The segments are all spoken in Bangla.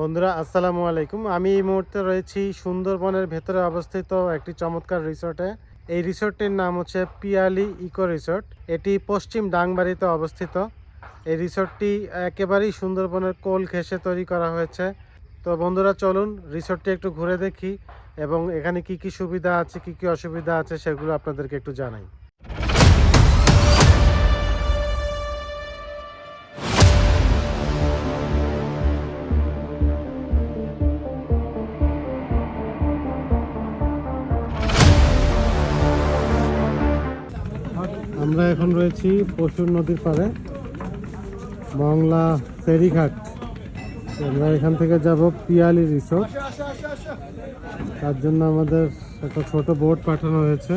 বন্ধুরা, আসসালামু আলাইকুম। আমি এই মুহূর্তে রয়েছি সুন্দরবনের ভেতরে অবস্থিত একটি চমৎকার রিসোর্টে। এই রিসোর্টটির নাম হচ্ছে পিয়ালি ইকো রিসোর্ট। এটি পশ্চিম ডাংবাড়িতে অবস্থিত। এই রিসোর্টটি একেবারেই সুন্দরবনের কোল ঘেঁষে তৈরি করা হয়েছে। তো বন্ধুরা, চলুন রিসোর্টটি একটু ঘুরে দেখি এবং এখানে কি কি সুবিধা আছে, কি কি অসুবিধা আছে সেগুলো আপনাদেরকে একটু জানাই। এখন রয়েছি পশুর নদীর পাড়ে মংলা ফেরিঘাট। আমরা এখান থেকে যাব পিয়ালি রিসোর্ট। তার জন্য আমাদের একটা ছোট বোট পাঠানো হয়েছে।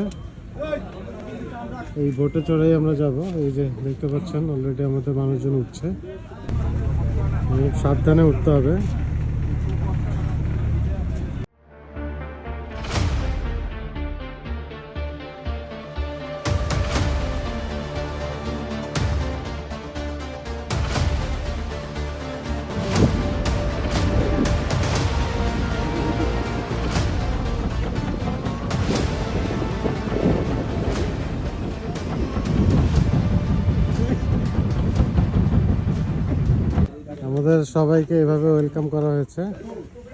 এই বোটে চড়েই আমরা যাব। এই যে দেখতে পাচ্ছেন অলরেডি আমাদের মানুষজন উঠছে। সাবধানে উঠতে হবে। সবাইকে এভাবে ওয়েলকাম করা হয়েছে।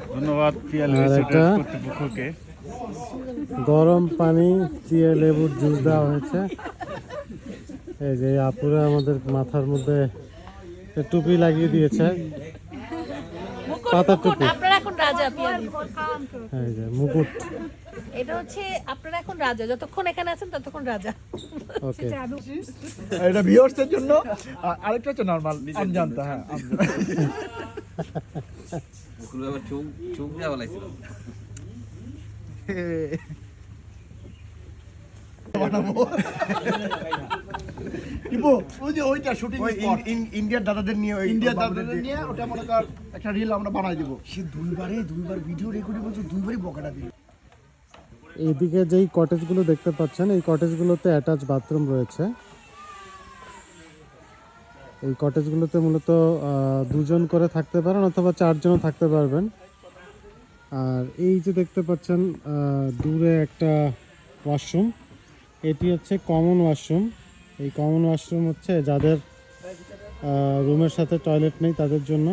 ধন্যবাদ আর একটা- গরম পানি দিয়ে লেবুর জুস দেওয়া হয়েছে। এই যে এই আপুরা আমাদের মাথার মধ্যে টুপি লাগিয়ে দিয়েছে। পাতা টুপি। আপনারা এখন রাজা পিয়ালি। এই যে মুকুট। এটা হচ্ছে আপনারা এখন রাজা যতক্ষণ এখানে আছেন ততক্ষণ রাজা। ওকে এটা ভিউয়ার্সদের জন্য আরেকটা হচ্ছে নরমাল আমজানতা হ্যাঁ চোখ চোখ দেওয়া ওই যে ওইটা শুটিং ইন্ডিয়ার দাদাদের নিয়ে ওই ইন্ডিয়া বাবুদের দাদাদের নিয়ে। ওটা মনে কর একটা রিল আমরা বানাই দিব। সে দুইবারে দুইবার ভিডিও রেকর্ডিং করছে দুইবারই বকাটা দিল। এইদিকে যেই কটেজগুলো দেখতে পাচ্ছেন, এই কটেজগুলোতে অ্যাটাচ বাথরুম রয়েছে। এই কটেজগুলোতে মূলত দুজন করে থাকতে পারেন অথবা চারজনও থাকতে পারবেন। আর এই যে দেখতে পাচ্ছেন দূরে একটা ওয়াশরুম এটি হচ্ছে কমন ওয়াশরুম এই কমন ওয়াশরুম হচ্ছে যাদের রুমের সাথে টয়লেট নেই তাদের জন্য।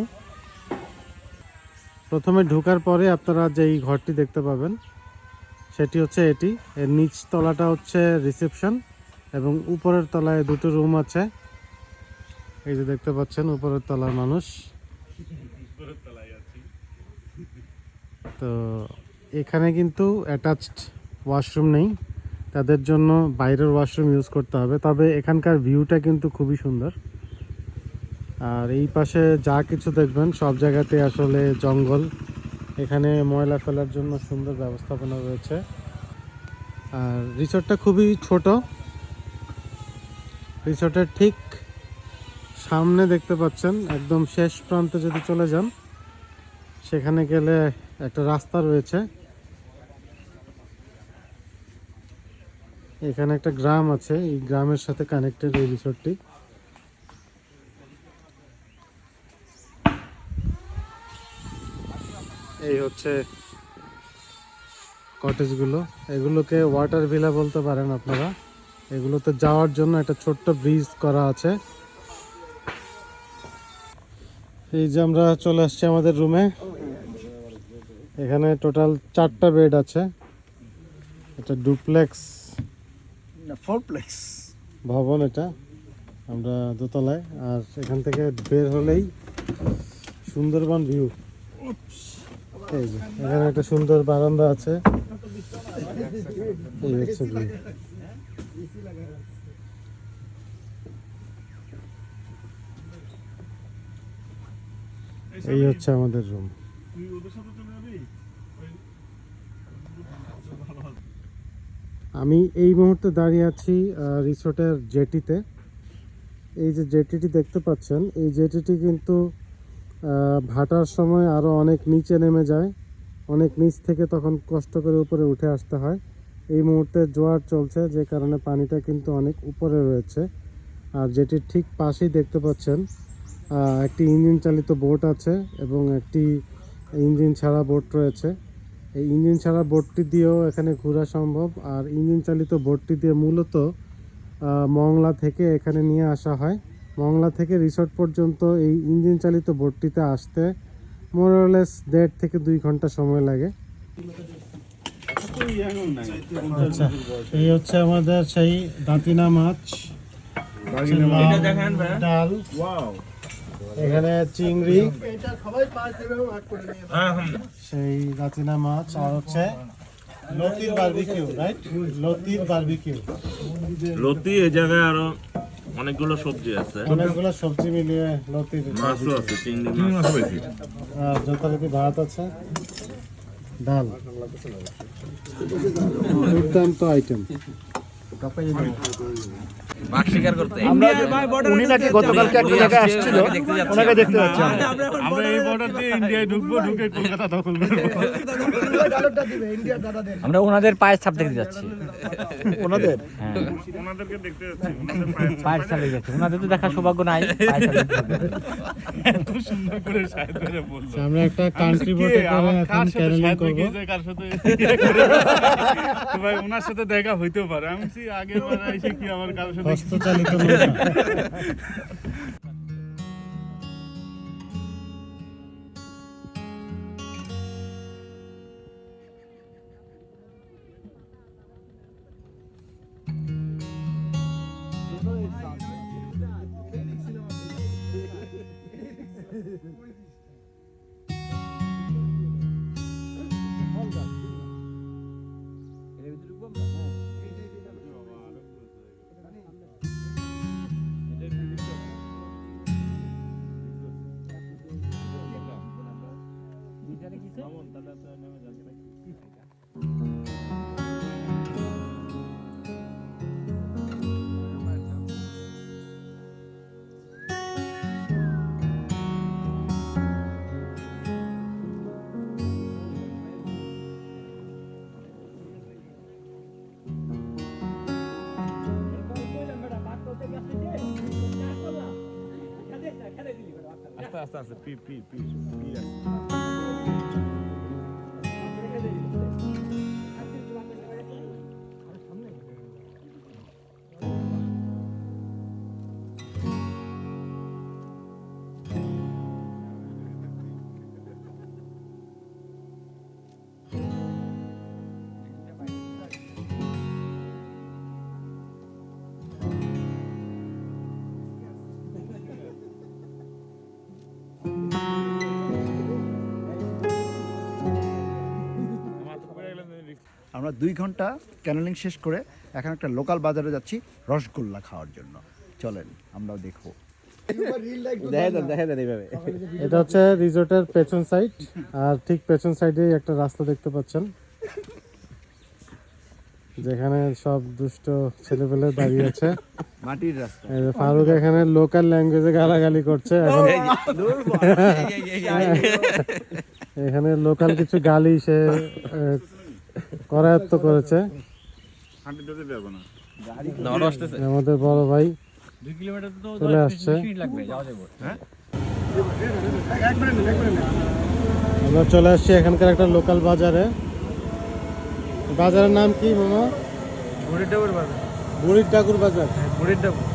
প্রথমে ঢোকার পরে আপনারা যেই ঘরটি দেখতে পাবেন সেটি হচ্ছে এটি। এর নিচ তলাটা হচ্ছে রিসেপশন এবং উপরের তলায় দুটো রুম আছে। এই যে দেখতে পাচ্ছেন, উপরের তলার মানুষ। তো এখানে কিন্তু অ্যাটাচড ওয়াশরুম নেই। তাদের জন্য বাইরের ওয়াশরুম ইউজ করতে হবে। তবে এখানকার ভিউটা কিন্তু খুবই সুন্দর। আর এই পাশে যা কিছু দেখবেন, সব জায়গাতে আসলে জঙ্গল। এখানে ময়লা ফেলার জন্য সুন্দর ব্যবস্থাপনা রয়েছে। আর রিসোর্টটা খুবই ছোট। রিসোর্টের ঠিক সামনে দেখতে পাচ্ছেন, একদম শেষ প্রান্তে যদি চলে যান, সেখানে গেলে একটা রাস্তা রয়েছে। এখানে একটা গ্রাম আছে, এই গ্রামের সাথে কানেক্টেড এই রিসোর্টটি। এই হচ্ছে কটেজগুলো। এগুলোকে ওয়াটার ভিলা বলতে পারেন আপনারা। এগুলোতে যাওয়ার জন্য একটা ছোট্ট ব্রিজ করা আছে। এই যে আমরা চলে আসছি আমাদের রুমে এখানে টোটাল চারটা বেড আছে। এটা ডুপ্লেক্স ফোর প্লেক্স ভবন এটা আমরা দোতলায়। আর এখান থেকে বের হলেই সুন্দরবন ভিউ এই যে, এখানে একটা সুন্দর বারান্দা আছে। এই হচ্ছে এই হচ্ছে আমাদের রুম আমি এই মুহূর্তে দাঁড়িয়ে আছি রিসোর্টের জেটিতে এই যে জেটিটি দেখতে পাচ্ছেন, এই জেটিটি কিন্তু ভাটার সময় আরও অনেক নিচে নেমে যায়। অনেক নিচ থেকে তখন কষ্ট করে উপরে উঠে আসতে হয়। এই মুহূর্তে জোয়ার চলছে, যে কারণে পানিটা কিন্তু অনেক উপরে রয়েছে। আর যেটির ঠিক পাশেই দেখতে পাচ্ছেন একটি ইঞ্জিন চালিত বোট আছে এবং একটি ইঞ্জিন ছাড়া বোট রয়েছে। এই ইঞ্জিন ছাড়া বোটটি দিয়েও এখানে ঘোরা সম্ভব। আর ইঞ্জিন চালিত বোটটি দিয়ে মূলত মংলা থেকে এখানে নিয়ে আসা হয়। মংলা থেকে রিসোর্ট পর্যন্ত এই ইঞ্জিন চালিত বোটটিতে আসতে মোরলেস দেড় থেকে দুই ঘণ্টা সময় লাগে। আচ্ছা এই হচ্ছে আমাদের সেই দাঁতিনা মাছ ডাল। এখানে চিংড়ি। নিয়ে সেই দাঁতিনা মাছ আর হচ্ছে লতির বারবিকিউ রাইট লতির বারবিকিউ। লতি এই জায়গায় আরও অনেকগুলো সবজি আছে। অনেকগুলো সবজি মিলিয়ে লতির মাছও আছে চিংড়ি মাছ। আর যথারীতি ভাত আছে। ডাল। দুর্দান্ত আইটেম আমরা উনি নাকি গতকালকে একটা জায়গায় আসছিল। ওনাকে দেখতে পাচ্ছি আমরা। আমরা এই বর্ডার দিয়ে ইন্ডিয়ায় ঢুকবো ঢুকে কলকাতা দখল করব। ডায়লগটা দিবে ইন্ডিয়ার দাদাদের আমরা ওনাদের পায়ের ছাপ দেখতে যাচ্ছি। ওনাদের? হ্যাঁ। ওনাদেরকে দেখতে যাচ্ছি পায়ের ছাপ। দেখতে যাচ্ছি। ওনাদের তো দেখার সৌভাগ্য নাই। পায়ের ছাপ দেখতে হবে। এত সুন্দর করে সাহেব করে বলল। আমরা একটা কান্ট্রি বোটে করে এখন সাথে ক্যারেলিং করব? কার সাথে ইয়ে ভাই ওনার সাথে দেখা হইতেও পারে। আমি আগের বার এসে কি আমার কারোর সাথে আস্তে আস্তে আস্তে পি পি পি পি আমরা দুই ঘণ্টা ক্যানেলিং শেষ করে এখন একটা লোকাল বাজারে যাচ্ছি রসগোল্লা খাওয়ার জন্য। চলেন আমরাও দেখব। এটা হচ্ছে রিসোর্টের পেছন সাইড আর ঠিক পেছন সাইডেই একটা রাস্তা দেখতে পাচ্ছেন। যেখানে সব দুষ্ট ছেলেপেলে দাঁড়িয়ে আছে। মাটির রাস্তা। ফারুক এখানে লোকাল ল্যাঙ্গুয়েজে গালাগালি করছে। এখানে লোকাল কিছু গালি সে করায়ত্ত করেছে। আমাদের বড় ভাই চলে আসছে। আমরা চলে আসছি এখানকার একটা লোকাল বাজারে। বাজারের নাম কি মামা? বুড়ির ডাবুর বাজার। বুড়ির ঠাকুর বাজার? বুড়ির ডাবুর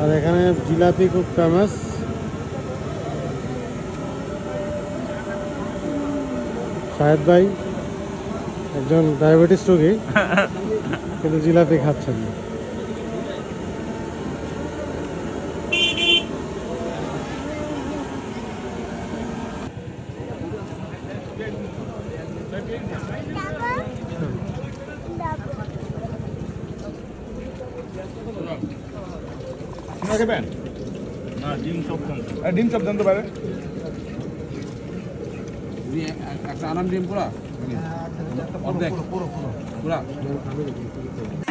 আর এখানে জিলাপি খুব ফেমাস শাহেদ ভাই একজন ডায়াবেটিস রোগী কিন্তু জিলাপি খাচ্ছেন না। ডিম সব ডিম জানতে পারে। একটা আনাম ডিম পুরা? অর্ধেক। পুরা আসবার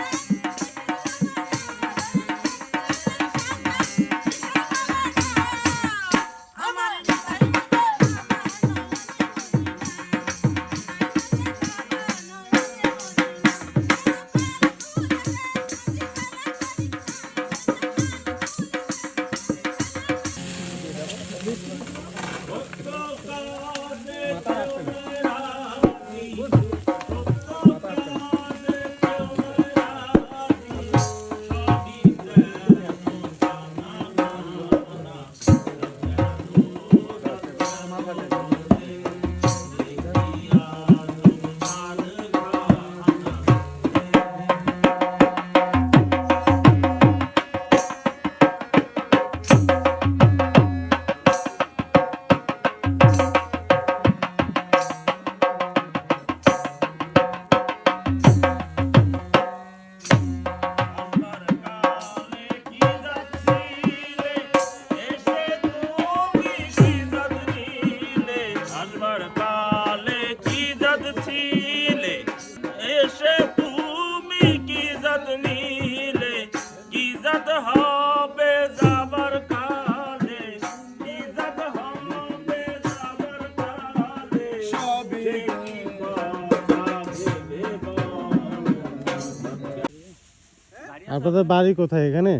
আপনাদের বাড়ি কোথায় এখানে?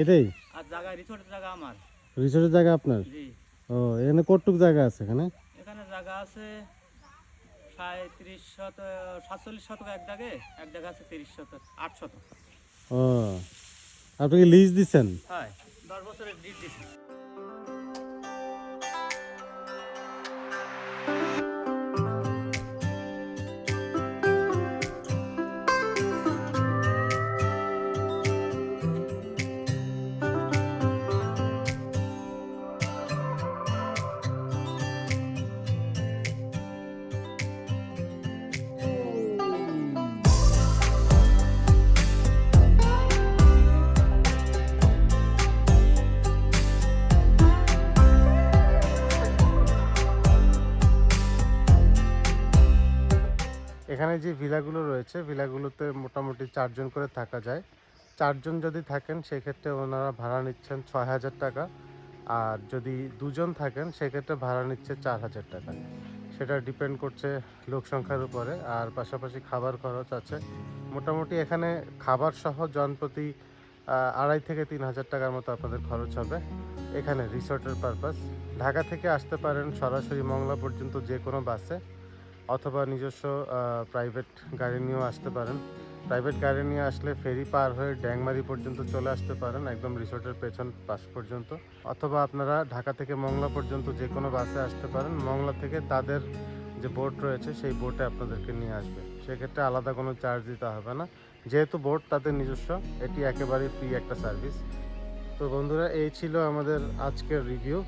এটাই রিসোর্টের জায়গা আমার। রিসোর্টের জায়গা আপনার? ও এখানে কতটুক জায়গা আছে এখানে? এখানে জায়গা আছে সাঁত্রিশ শত সাতচল্লিশ শতক এক দাগে এক আছে তিরিশ শতক আট শতক। ও আপনি কি লিজ দিচ্ছেন? হয় দশ বছরের ডিট দিছি এখানে যে ভিলাগুলো রয়েছে, ভিলাগুলোতে মোটামুটি চারজন করে থাকা যায়। চারজন যদি থাকেন, সেক্ষেত্রে ওনারা ভাড়া নিচ্ছেন ছয় হাজার টাকা। আর যদি দুজন থাকেন, সেক্ষেত্রে ভাড়া নিচ্ছে চার হাজার টাকা। সেটা ডিপেন্ড করছে লোক সংখ্যার উপরে। আর পাশাপাশি খাবার খরচ আছে। মোটামুটি এখানে খাবার সহ জনপ্রতি আড়াই থেকে তিন হাজার টাকার মতো আপনাদের খরচ হবে। এখানে রিসোর্টের পারপাস ঢাকা থেকে আসতে পারেন সরাসরি মংলা পর্যন্ত যে কোনো বাসে। অথবা নিজস্ব প্রাইভেট গাড়ি নিয়েও আসতে পারেন। প্রাইভেট গাড়ি নিয়ে আসলে ফেরি পার হয়ে ড্যাংমারি পর্যন্ত চলে আসতে পারেন, একদম রিসোর্টের পেছন পাশ পর্যন্ত। অথবা আপনারা ঢাকা থেকে মংলা পর্যন্ত যে কোনো বাসে আসতে পারেন। মংলা থেকে তাদের যে বোট রয়েছে, সেই বোটে আপনাদেরকে নিয়ে আসবে। সেক্ষেত্রে আলাদা কোনো চার্জ দিতে হবে না। যেহেতু বোট তাদের নিজস্ব, এটি একেবারে ফ্রি একটা সার্ভিস তো বন্ধুরা, এই ছিল আমাদের আজকের রিভিউ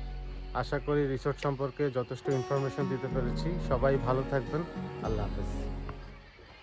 আশা করি রিসোর্ট সম্পর্কে যথেষ্ট ইনফরমেশন দিতে পেরেছি। সবাই ভালো থাকবেন। আল্লাহ হাফেজ।